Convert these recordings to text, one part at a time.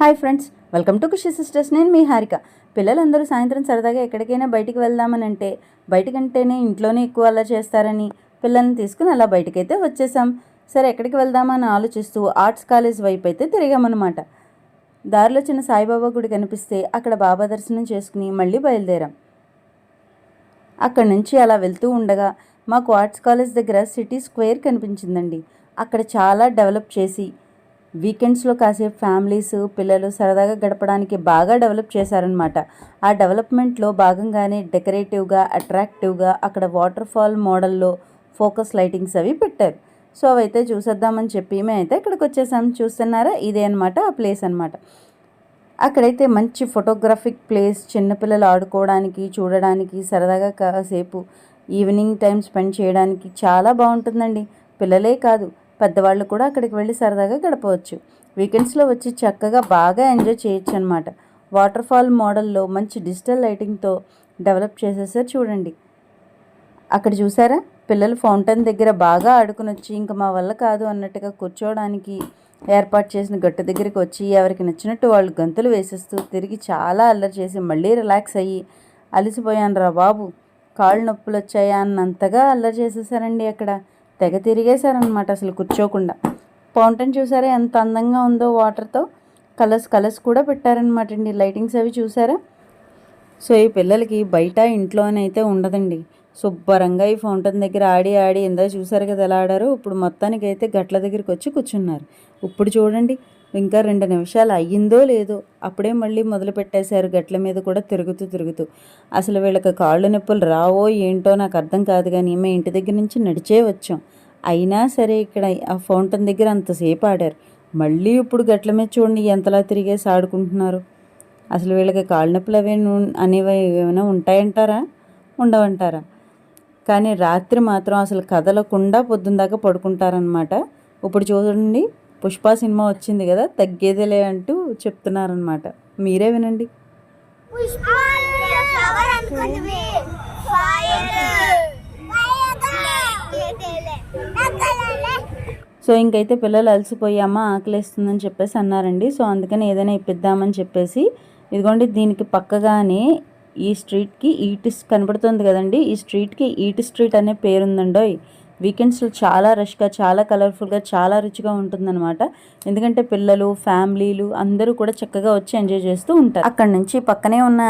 Hi friends welcome to Khushi sisters. నేను మీ హారిక. పిల్లలందరూ సాయంత్రం సరదాగా ఎక్కడికైనా బయటికి వెళ్దామని అంటే బయటకంటేనే ఇంట్లోనే ఎక్కువ అలా చేస్తారని పిల్లల్ని తీసుకుని అలా బయటకైతే వచ్చేసాం. సరే ఎక్కడికి వెళ్దామని ఆలోచిస్తూ ఆర్ట్స్ కాలేజ్ వైపు అయితే తిరిగామన్నమాట. దారిలో చిన్న సాయిబాబా గుడి కనిపిస్తే అక్కడ బాబా దర్శనం చేసుకుని మళ్ళీ బయలుదేరాం. అక్కడి నుంచి అలా వెళ్తూ ఉండగా మాకు ఆర్ట్స్ కాలేజ్ దగ్గర సిటీ స్క్వేర్ కనిపించిందండి. అక్కడ చాలా డెవలప్ చేసి వీకెండ్స్లో కాసేపు ఫ్యామిలీస్ పిల్లలు సరదాగా గడపడానికి బాగా డెవలప్ చేశారనమాట ఆ డెవలప్మెంట్లో భాగంగానే డెకరేటివ్గా అట్రాక్టివ్గా అక్కడ వాటర్ ఫాల్ మోడల్లో ఫోకస్ లైటింగ్స్ అవి పెట్టారు. సో అవైతే చూసేద్దామని చెప్పి మేమైతే ఇక్కడికి వచ్చేసాం. చూస్తున్నారా? ఇదే అనమాట ఆ ప్లేస్ అనమాట అక్కడైతే మంచి ఫోటోగ్రఫిక్ ప్లేస్ చిన్నపిల్లలు ఆడుకోవడానికి చూడడానికి సరదాగా కాసేపు ఈవినింగ్ టైం స్పెండ్ చేయడానికి చాలా బాగుంటుందండి. పిల్లలే కాదు పెద్దవాళ్ళు కూడా అక్కడికి వెళ్ళి సరదాగా గడపవచ్చు. వీకెండ్స్లో వచ్చి చక్కగా బాగా ఎంజాయ్ చేయొచ్చు అనమాట వాటర్ ఫాల్ మోడల్లో మంచి డిజిటల్ లైటింగ్తో డెవలప్ చేసేసారు చూడండి. అక్కడ చూసారా? పిల్లలు ఫౌంటైన్ దగ్గర బాగా ఆడుకుని వచ్చి ఇంకా మా వల్ల కాదు అన్నట్టుగా కూర్చోవడానికి ఏర్పాటు చేసిన గట్టు దగ్గరికి వచ్చి ఎవరికి నచ్చినట్టు వాళ్ళు గంతులు వేసేస్తూ తిరిగి చాలా అల్లరి చేసి మళ్ళీ రిలాక్స్ అయ్యి అలసిపోయాను రా బాబు కాళ్ళు నొప్పులు వచ్చాయా అన్నంతగా అల్లరి చేసేసారండి అక్కడ. తెగ తిరిగేశారనమాట అసలు కూర్చోకుండా. ఫౌంటైన్ చూసారా? ఎంత అందంగా ఉందో వాటర్తో. కలర్స్ కలర్స్ కూడా పెట్టారనమాట అండి. లైటింగ్స్ అవి చూసారా? సో ఈ పిల్లలకి బయట ఇంట్లోనైతే ఉండదండి. శుభ్రంగా ఈ ఫౌంటైన్ దగ్గర ఆడి ఆడి ఇందా చూసారు కదా ఎలా ఆడారో. ఇప్పుడు మొత్తానికి అయితే గట్ల దగ్గరికి వచ్చి కూర్చున్నారు. ఇప్పుడు చూడండి ఇంకా రెండు నిమిషాలు అయ్యిందో లేదో అప్పుడే మళ్ళీ మొదలు పెట్టేశారు గట్ల మీద కూడా తిరుగుతూ తిరుగుతూ. అసలు వీళ్ళకి కాళ్ళు నొప్పులు రావో ఏంటో నాకు అర్థం కాదు కానీ మేము ఇంటి దగ్గర నుంచి నడిచే వచ్చాం. అయినా సరే ఇక్కడ ఆ ఫౌంటైన్ దగ్గర అంతసేపు ఆడారు. మళ్ళీ ఇప్పుడు గట్ల మీద చూడండి ఎంతలా తిరిగేసి ఆడుకుంటున్నారు. అసలు వీళ్ళకి కాళ్ళ నొప్పులు అవి అనేవి ఏమైనా ఉంటాయంటారా? ఉండవంటారా? కానీ రాత్రి మాత్రం అసలు కదలకుండా పొద్దున్న దాకా పడుకుంటారనమాట ఇప్పుడు చూడండి పుష్ప సినిమా వచ్చింది కదా తగ్గేదేలే అంటూ చెప్తున్నారనమాట మీరే వినండి. సో ఇంకైతే పిల్లలు అలసిపోయి అమ్మ ఆకలేస్తుందని చెప్పేసి అన్నారండి. సో అందుకని ఏదైనా ఇప్పిద్దామని చెప్పేసి ఇదిగోండి దీనికి పక్కగానే ఈ స్ట్రీట్కి ఈట్ కనబడుతుంది కదండి. ఈ స్ట్రీట్కి ఈట్ స్ట్రీట్ అనే పేరుందండోయ్. వీకెండ్స్లో చాలా రష్గా చాలా కలర్ఫుల్గా చాలా రుచిగా ఉంటుందన్నమాట. ఎందుకంటే పిల్లలు ఫ్యామిలీలు అందరూ కూడా చక్కగా వచ్చి ఎంజాయ్ చేస్తూ ఉంటారు. అక్కడ నుంచి పక్కనే ఉన్న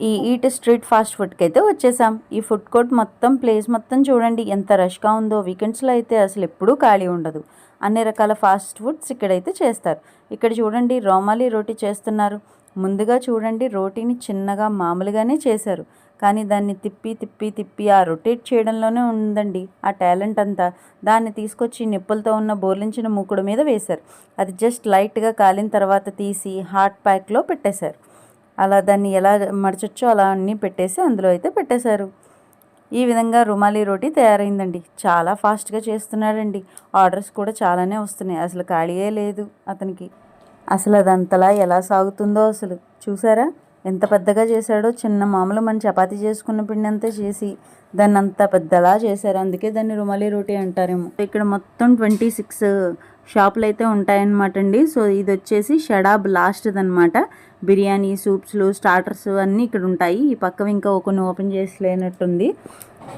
ఈ ఈట్ స్ట్రీట్ ఫాస్ట్ ఫుడ్కి అయితే వచ్చేసాం. ఈ ఫుడ్ కోర్ట్ మొత్తం ప్లేస్ మొత్తం చూడండి. ఎంత రష్గా ఉందో. వీకెండ్స్లో అయితే అసలు ఎప్పుడూ ఖాళీ ఉండదు. అన్ని రకాల ఫాస్ట్ ఫుడ్స్ ఇక్కడైతే చేస్తారు. ఇక్కడ చూడండి రోమాలి రోటీ చేస్తున్నారు. ముందుగా చూడండి రోటీని చిన్నగా మామూలుగానే చేశారు. కానీ దాన్ని తిప్పి తిప్పి తిప్పి ఆ రొటేట్ చేయడంలోనే ఉందండి ఆ టాలెంట్ అంతా. దాన్ని తీసుకొచ్చి నిప్పులతో ఉన్న బోర్లించిన మూకుడు మీద వేశారు. అది జస్ట్ లైట్గా కాలిన తర్వాత తీసి హాట్ ప్యాక్లో పెట్టేశారు. అలా దాన్ని ఎలా మడచొచ్చో అలా అన్నీ పెట్టేసి అందులో అయితే పెట్టేశారు. ఈ విధంగా రుమాలి రోటీ తయారైందండి. చాలా ఫాస్ట్గా చేస్తున్నాడండి. ఆర్డర్స్ కూడా చాలానే వస్తున్నాయి. అసలు ఖాళీయే లేదు అతనికి. అసలు అదంతలా ఎలా సాగుతుందో అసలు చూసారా? ఎంత పెద్దగా చేశాడో చిన్న మామూలు మన చపాతి చేసుకున్న పిండి అంతా చేసి దాన్ని అంత పెద్దలా చేశారు. అందుకే దాన్ని రుమాలి రోటీ అంటారేమో. ఇక్కడ మొత్తం ట్వంటీ సిక్స్ షాపులు అయితే ఉంటాయన్నమాట అండి. సో ఇది వచ్చేసి షడాబ్ లాస్ట్ది అనమాట బిర్యానీ సూప్స్లు స్టార్టర్స్ అన్నీ ఇక్కడ ఉంటాయి. ఈ పక్క ఇంకా కొన్ని ఓపెన్ చేసి లేనట్టుంది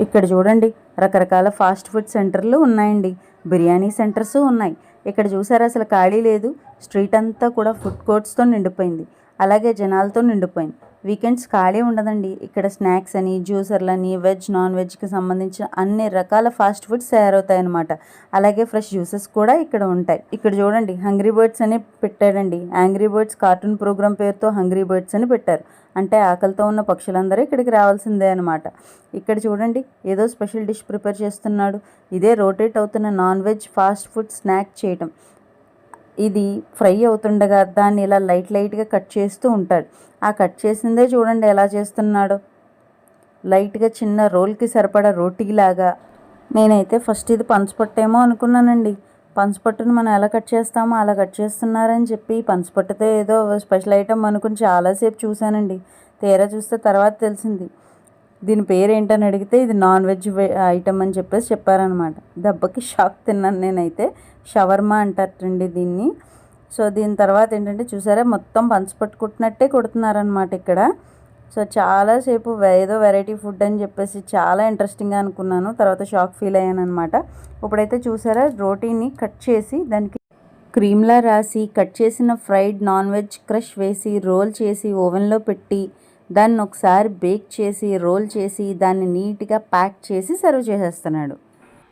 ఇక్కడ చూడండి రకరకాల ఫాస్ట్ ఫుడ్ సెంటర్లు ఉన్నాయండి. బిర్యానీ సెంటర్స్ ఉన్నాయి. ఇక్కడ చూసారా అసలు ఖాళీ లేదు. స్ట్రీట్ అంతా కూడా ఫుడ్ కోర్ట్స్తో నిండిపోయింది. అలాగే జనాలతో నిండిపోయింది. వీకెండ్స్ ఖాళీ ఉండదండి. ఇక్కడ స్నాక్స్ అని జ్యూసర్లని వెజ్ నాన్ వెజ్కి సంబంధించిన అన్ని రకాల ఫాస్ట్ ఫుడ్స్ తయారవుతాయన్నమాట. అలాగే ఫ్రెష్ జ్యూసెస్ కూడా ఇక్కడ ఉంటాయి. ఇక్కడ చూడండి హంగ్రీ బర్డ్స్ అని పెట్టాడండి యాంగ్రీ బర్డ్స్ కార్టూన్ ప్రోగ్రామ్ పేరుతో హంగ్రీ బర్డ్స్ అని పెట్టారు. అంటే ఆకలితో ఉన్న పక్షులందరూ ఇక్కడికి రావాల్సిందే అనమాట ఇక్కడ చూడండి ఏదో స్పెషల్ డిష్ ప్రిపేర్ చేస్తున్నాడు. ఇదే రోటేట్ అవుతున్న non veg fast food snack చేయటం. ఇది ఫ్రై అవుతుండగా దాన్ని ఇలా లైట్ లైట్గా కట్ చేస్తూ ఉంటాడు. ఆ కట్ చేసిందే చూడండి ఎలా చేస్తున్నాడో. లైట్గా చిన్న రోల్కి సరిపడా రోటీలాగా. నేనైతే ఫస్ట్ ఇది పంచపట్టేమో అనుకున్నానండి. పంచపట్టును మనం ఎలా కట్ చేస్తామో అలా కట్ చేస్తున్నారని చెప్పి పంచపట్టుతో ఏదో స్పెషల్ ఐటమ్ అనుకుని చాలాసేపు చూశానండి. తీరా చూస్తే తర్వాత తెలిసింది. దీని పేరు ఏంటని అడిగితే ఇది నాన్ వెజ్ ఐటమ్ అని చెప్పేసి చెప్పారనమాట దెబ్బకి షాక్ తిన్నాను నేనైతే. షవర్మా అంటారండి దీన్ని. సో దీని తర్వాత ఏంటంటే చూసారా మొత్తం పంచపట్టు కుట్టినట్టే కుడుతున్నారనమాట ఇక్కడ. సో చాలాసేపు ఏదో వెరైటీ ఫుడ్ అని చెప్పేసి చాలా ఇంట్రెస్టింగ్గా అనుకున్నాను. తర్వాత షాక్ ఫీల్ అయ్యాను అనమాట ఇప్పుడైతే చూసారా రోటీని కట్ చేసి దానికి క్రీమ్లా రాసి కట్ చేసిన ఫ్రైడ్ నాన్ వెజ్ క్రష్ వేసి రోల్ చేసి ఓవెన్లో పెట్టి దాన్ని ఒకసారి బేక్ చేసి రోల్ చేసి దాన్ని నీట్గా ప్యాక్ చేసి సర్వ్ చేసేస్తున్నాడు.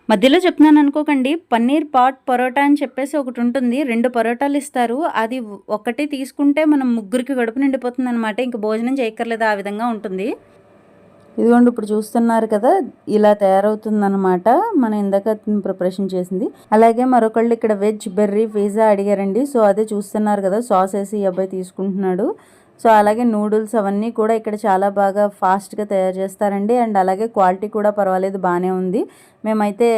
మధ్యలో చెప్తున్నాను అనుకోకండి పన్నీర్ పాట్ పరోటా అని చెప్పేసి ఒకటి ఉంటుంది రెండు పరోటాలు ఇస్తారు. అది ఒకటి తీసుకుంటే మనం ముగ్గురికి గడుపు నిండిపోతుంది అనమాట ఇంక భోజనం చేయక్కర్లేదు ఆ విధంగా ఉంటుంది. ఇదిగోండి ఇప్పుడు చూస్తున్నారు కదా ఇలా తయారవుతుందనమాట మనం ఇందాక ప్రిపరేషన్ చేసింది. అలాగే మరొకళ్ళు ఇక్కడ వెజ్ బెర్రీ పిజ్జా అడిగారండి సో అదే చూస్తున్నారు కదా సాస్ వేసి ఈ అబ్బాయి తీసుకుంటున్నాడు. సో అలాగే నూడిల్స్ అవన్నీ కూడా ఇక్కడ చాలా బాగా ఫాస్ట్గా తయారు చేస్తారండి. అండ్ అలాగే క్వాలిటీ కూడా పర్వాలేదు బాగానే ఉంది. మేమైతే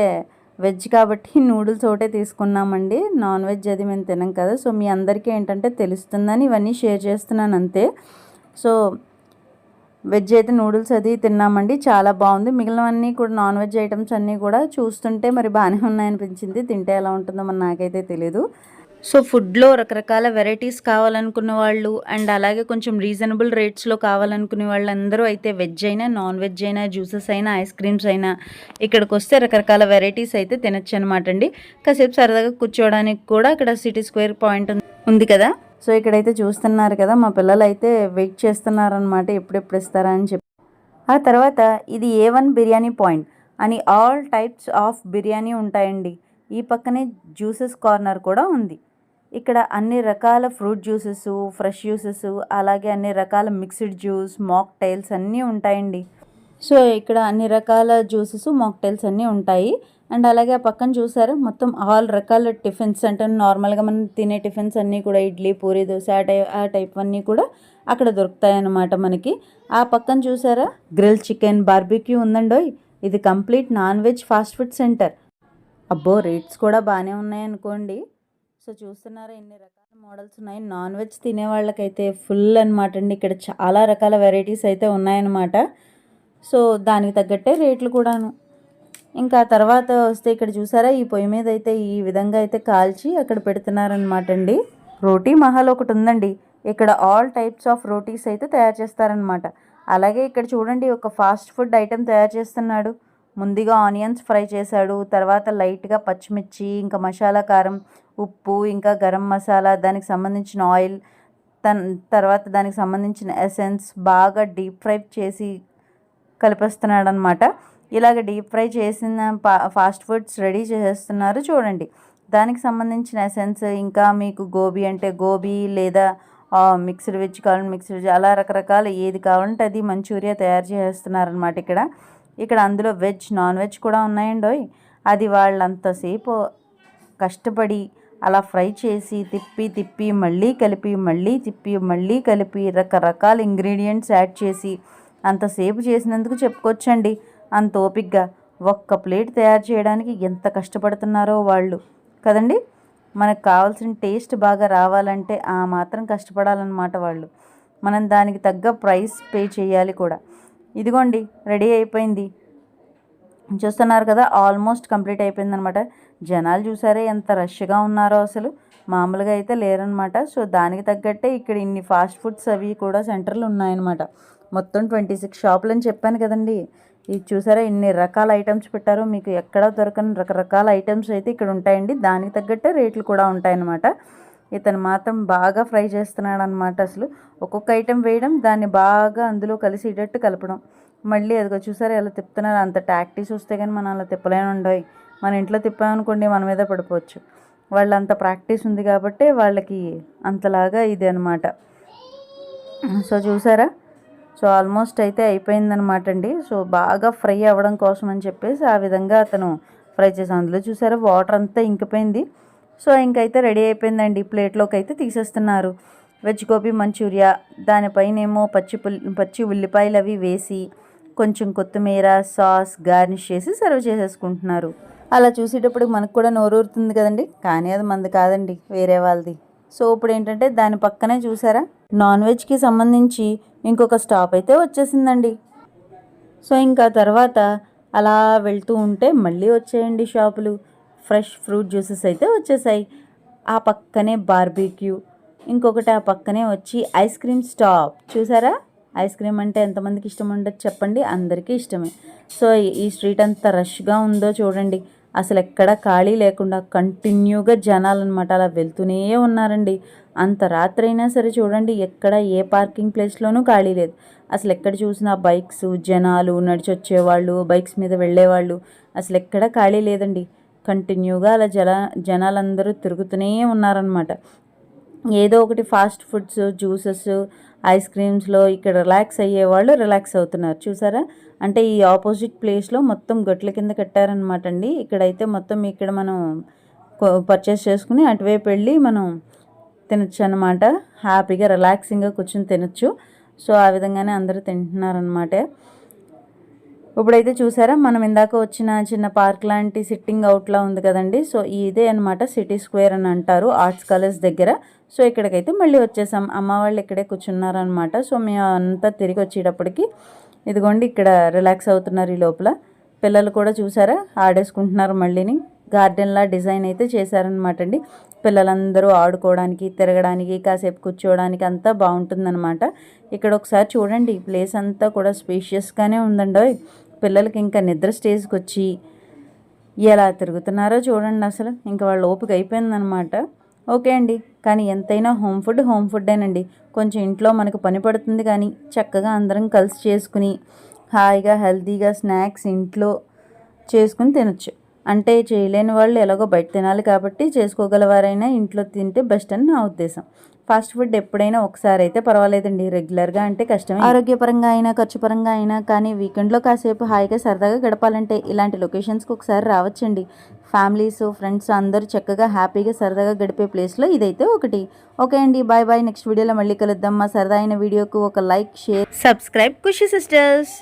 వెజ్ కాబట్టి నూడిల్స్ ఒకటే తీసుకున్నామండి. నాన్ వెజ్ అది మేము తినం కదా. సో మీ అందరికీ ఏంటంటే తెలుస్తుందని ఇవన్నీ షేర్ చేస్తున్నాను అంతే. సో వెజ్ అయితే నూడిల్స్ అది తిన్నామండి. చాలా బాగుంది. మిగిలినవన్నీ కూడా నాన్ వెజ్ ఐటమ్స్ అన్నీ కూడా చూస్తుంటే మరి బాగానే ఉన్నాయనిపించింది. తింటే ఎలా ఉంటుందో మరి నాకైతే తెలియదు సో ఫుడ్లో రకరకాల వెరైటీస్ కావాలనుకున్న వాళ్ళు అండ్ అలాగే కొంచెం రీజనబుల్ రేట్స్లో కావాలనుకునే వాళ్ళందరూ అయితే వెజ్ అయినా నాన్ వెజ్ అయినా జ్యూసెస్ అయినా ఐస్ క్రీమ్స్ అయినా ఇక్కడికి వస్తే రకరకాల వెరైటీస్ అయితే తినచ్చు అనమాట అండి. కాసేపు సరదాగా కూర్చోవడానికి కూడా ఇక్కడ సిటీ స్క్వేర్ పాయింట్ ఉంది కదా. సో ఇక్కడైతే చూస్తున్నారు కదా మా పిల్లలు అయితే వెయిట్ చేస్తున్నారనమాట ఎప్పుడెప్పుడు ఇస్తారా అని చెప్పి. ఆ తర్వాత ఇది ఏ వన్ బిర్యానీ పాయింట్ అని ఆల్ టైప్స్ ఆఫ్ బిర్యానీ ఉంటాయండి. ఈ పక్కనే జ్యూసెస్ కార్నర్ కూడా ఉంది. ఇక్కడ అన్ని రకాల ఫ్రూట్ జ్యూసెస్ ఫ్రెష్ జ్యూసెస్ అలాగే అన్ని రకాల మిక్స్డ్ జ్యూస్ మాక్ టైల్స్ అన్నీ ఉంటాయండి. సో ఇక్కడ అన్ని రకాల జ్యూసెస్ మాక్టైల్స్ అన్నీ ఉంటాయి. అండ్ అలాగే ఆ పక్కన చూసారా మొత్తం ఆల్ రకాల టిఫిన్స్ అంటే నార్మల్గా మనం తినే టిఫిన్స్ అన్నీ కూడా ఇడ్లీ పూరి దోశ ఆ టైప్ ఆ టైప్ అన్నీ కూడా అక్కడ దొరుకుతాయి అన్నమాట మనకి. ఆ పక్కన చూసారా గ్రిల్ చికెన్ బార్బిక్యూ ఉందండోయ్ ఇది complete non veg fast food center. అబ్బో రేట్స్ కూడా బాగానే ఉన్నాయనుకోండి సో చూస్తున్నారా ఎన్ని రకాల మోడల్స్ ఉన్నాయి? నాన్ వెజ్ తినే వాళ్ళకైతే ఫుల్ అనమాట అండి. ఇక్కడ చాలా రకాల వెరైటీస్ అయితే ఉన్నాయన్నమాట. సో దానికి తగ్గట్టే రేట్లు కూడాను. ఇంకా తర్వాత వస్తే ఇక్కడ చూసారా ఈ పొయ్యి మీద అయితే ఈ విధంగా అయితే కాల్చి అక్కడ పెడుతున్నారనమాట అండి. రోటీ మహల్ ఒకటి ఉందండి. ఇక్కడ ఆల్ టైప్స్ ఆఫ్ రోటీస్ అయితే తయారు చేస్తారనమాట అలాగే ఇక్కడ చూడండి ఒక ఫాస్ట్ ఫుడ్ ఐటెం తయారు చేస్తున్నాడు. ముందుగా ఆనియన్స్ ఫ్రై చేశాడు. తర్వాత లైట్గా పచ్చిమిర్చి ఇంకా మసాలా కారం ఉప్పు ఇంకా గరం మసాలా దానికి సంబంధించిన ఆయిల్ తన్ తర్వాత దానికి సంబంధించిన ఎసెన్స్ బాగా డీప్ ఫ్రై చేసి కలిపేస్తున్నాడు అనమాట ఇలాగ డీప్ ఫ్రై చేసిన ఫాస్ట్ ఫుడ్స్ రెడీ చేసేస్తున్నారు చూడండి. దానికి సంబంధించిన ఎసెన్స్ ఇంకా మీకు గోబీ అంటే గోబీ లేదా మిక్స్డ్ వెజ్ కావాలంటే మిక్స్డ్ వెజ్ అలా రకరకాల ఏది కావాలంటే అది మంచూరియా తయారు చేస్తున్నారనమాట ఇక్కడ. ఇక్కడ అందులో వెజ్ నాన్ వెజ్ కూడా ఉన్నాయండి అది వాళ్ళంతసేపు కష్టపడి అలా ఫ్రై చేసి తిప్పి తిప్పి మళ్ళీ కలిపి మళ్ళీ తిప్పి మళ్ళీ కలిపి రకరకాల ఇంగ్రీడియంట్స్ యాడ్ చేసి అంతసేపు చేసినందుకు చెప్పుకోవచ్చండి. అంత ఓపిగ్గా ఒక్క ప్లేట్ తయారు చేయడానికి ఎంత కష్టపడుతున్నారో వాళ్ళు. కదండి? మనకు కావాల్సిన టేస్ట్ బాగా రావాలంటే ఆ మాత్రం కష్టపడాలన్నమాట వాళ్ళు. మనం దానికి తగ్గ ప్రైస్ పే చేయాలి కూడా. ఇదిగోండి రెడీ అయిపోయింది. చూస్తున్నారు కదా ఆల్మోస్ట్ కంప్లీట్ అయిపోయిందనమాట. జనాలు చూసారే ఎంత రష్గా ఉన్నారో అసలు. మామూలుగా అయితే లేరనమాట. సో దానికి తగ్గట్టే ఇక్కడ ఇన్ని ఫాస్ట్ ఫుడ్స్ అవి కూడా సెంటర్లు ఉన్నాయన్నమాట మొత్తం ట్వంటీ సిక్స్ షాపులు అని చెప్పాను కదండి. ఇది చూసారా ఇన్ని రకాల ఐటమ్స్ పెట్టారు. మీకు ఎక్కడ దొరకని రకరకాల ఐటమ్స్ అయితే ఇక్కడ ఉంటాయండి. దానికి తగ్గట్టే రేట్లు కూడా ఉంటాయన్నమాట ఇతను మాత్రం బాగా ఫ్రై చేస్తున్నాడు అనమాట అసలు. ఒక్కొక్క ఐటెం వేయడం దాన్ని బాగా అందులో కలిసేటట్టు కలపడం. మళ్ళీ అదిగో చూసారా ఎలా తిప్పుతున్నారు? అంత టాక్టీస్ వస్తే కానీ మనం అలా తిప్పలేని ఉండవు. మన ఇంట్లో తిప్పామనుకోండి మన మీద పడిపోవచ్చు. వాళ్ళు అంత ప్రాక్టీస్ ఉంది కాబట్టి వాళ్ళకి అంతలాగా ఇది అనమాట సో చూసారా? సో ఆల్మోస్ట్ అయితే అయిపోయిందనమాట అండి. సో బాగా ఫ్రై అవ్వడం కోసం అని చెప్పేసి ఆ విధంగా అతను ఫ్రై చేసాం అందులో చూసారా? వాటర్ అంతా ఇంకిపోయింది. సో ఇంకైతే రెడీ అయిపోయిందండి ప్లేట్లోకి అయితే తీసేస్తున్నారు. వెజ్ గోబీ మంచూరియా దానిపైనేమో పచ్చి పచ్చి ఉల్లిపాయలు అవి వేసి కొంచెం కొత్తిమీర సాస్ గార్నిష్ చేసి సర్వ్ చేసేసుకుంటున్నారు. అలా చూసేటప్పుడు మనకు కూడా నోరూరుతుంది కదండి. కానీ అది మంది కాదండి వేరే వాళ్ళది. సో ఇప్పుడు ఏంటంటే దాని పక్కనే చూసారా? నాన్ వెజ్కి సంబంధించి ఇంకొక స్టాప్ అయితే వచ్చేసిందండి. సో ఇంకా తర్వాత అలా వెళ్తూ ఉంటే మళ్ళీ వచ్చేయండి షాపులు. ఫ్రెష్ ఫ్రూట్ జ్యూసెస్ అయితే వచ్చేసాయి. ఆ పక్కనే బార్బీక్యూ ఇంకొకటి ఆ పక్కనే వచ్చి ఐస్ క్రీమ్ స్టాప్. చూసారా? ఐస్ క్రీమ్ అంటే ఎంతమందికి ఇష్టం ఉండదు చెప్పండి? అందరికీ ఇష్టమే. సో ఈ స్ట్రీట్ అంత రష్గా ఉందో చూడండి. అసలు ఎక్కడ ఖాళీ లేకుండా కంటిన్యూగా జనాలు అనమాట అలా వెళ్తూనే ఉన్నారండి. అంత రాత్రి అయినా సరే చూడండి ఎక్కడ ఏ పార్కింగ్ ప్లేస్లోనూ ఖాళీ లేదు. అసలు ఎక్కడ చూసినా బైక్స్ జనాలు నడిచొచ్చేవాళ్ళు బైక్స్ మీద వెళ్ళేవాళ్ళు అసలు ఎక్కడ ఖాళీ లేదండి. కంటిన్యూగా అలా జల జనాలందరూ తిరుగుతూనే ఉన్నారనమాట ఏదో ఒకటి ఫాస్ట్ ఫుడ్స్ జ్యూసెస్ ఐస్ క్రీమ్స్లో ఇక్కడ రిలాక్స్ అయ్యేవాళ్ళు రిలాక్స్ అవుతున్నారు. చూసారా? అంటే ఈ ఆపోజిట్ ప్లేస్లో మొత్తం గట్ల కింద కట్టారనమాట అండి. ఇక్కడైతే మొత్తం ఇక్కడ మనం పర్చేస్ చేసుకుని అటువైపు వెళ్ళి మనం తినచ్చు అనమాట హ్యాపీగా రిలాక్సింగ్గా కూర్చొని తినచ్చు. సో ఆ విధంగానే అందరూ తింటున్నారనమాట ఇప్పుడైతే చూసారా మనం ఇందాక వచ్చిన చిన్న పార్క్ లాంటి సిట్టింగ్ అవుట్లా ఉంది కదండి. సో ఇదే అనమాట సిటీ స్క్వేర్ అని అంటారు ఆర్ట్స్ కాలేజ్ దగ్గర. సో ఇక్కడికైతే మళ్ళీ వచ్చేసాం. అమ్మ వాళ్ళు ఇక్కడే కూర్చున్నారనమాట సో మేము అంతా తిరిగి వచ్చేటప్పటికి ఇదిగోండి ఇక్కడ రిలాక్స్ అవుతున్నారు ఈ లోపల. పిల్లలు కూడా చూసారా ఆడేసుకుంటున్నారు మళ్ళీని. గార్డెన్లా డిజైన్ అయితే చేశారనమాట అండి. పిల్లలందరూ ఆడుకోవడానికి తిరగడానికి కాసేపు కూర్చోవడానికి అంతా బాగుంటుందన్నమాట. ఇక్కడ ఒకసారి చూడండి ఈ ప్లేస్ అంతా కూడా స్పేషియస్గానే ఉందండి పిల్లలకి ఇంకా నిద్ర స్టేజ్కి వచ్చి ఎలా తిరుగుతున్నారో చూడండి అసలు. ఇంకా వాళ్ళ ఓపిక అయిపోయిందనమాట ఓకే అండి. కానీ ఎంతైనా హోమ్ ఫుడ్ హోమ్ ఫుడ్డేనండి. కొంచెం ఇంట్లో మనకు పని పడుతుంది కానీ చక్కగా అందరం కలిసి చేసుకుని హాయిగా హెల్తీగా స్నాక్స్ ఇంట్లో చేసుకుని తినొచ్చు. అంటే చేయలేని వాళ్ళు ఎలాగో బయట తినాలి కాబట్టి చేసుకోగలవారైనా ఇంట్లో తింటే బెస్ట్ అని నా ఉద్దేశం. ఫాస్ట్ ఫుడ్ ఎప్పుడైనా ఒకసారి అయితే పర్వాలేదండి. రెగ్యులర్గా అంటే కష్టమే. ఆరోగ్యపరంగా అయినా ఖర్చు పరంగా అయినా కానీ వీకెండ్లో కాసేపు హాయిగా సరదాగా గడపాలంటే ఇలాంటి లొకేషన్స్కి ఒకసారి రావచ్చండి. ఫ్యామిలీస్ ఫ్రెండ్స్ అందరూ చక్కగా హ్యాపీగా సరదాగా గడిపే ప్లేస్లో ఇదైతే ఒకటి. ఓకే అండి. బాయ్ బాయ్ నెక్స్ట్ వీడియోలో మళ్ళీ కలుద్దాం. మా సరదా అయిన వీడియోకు ఒక like share subscribe Khushi sisters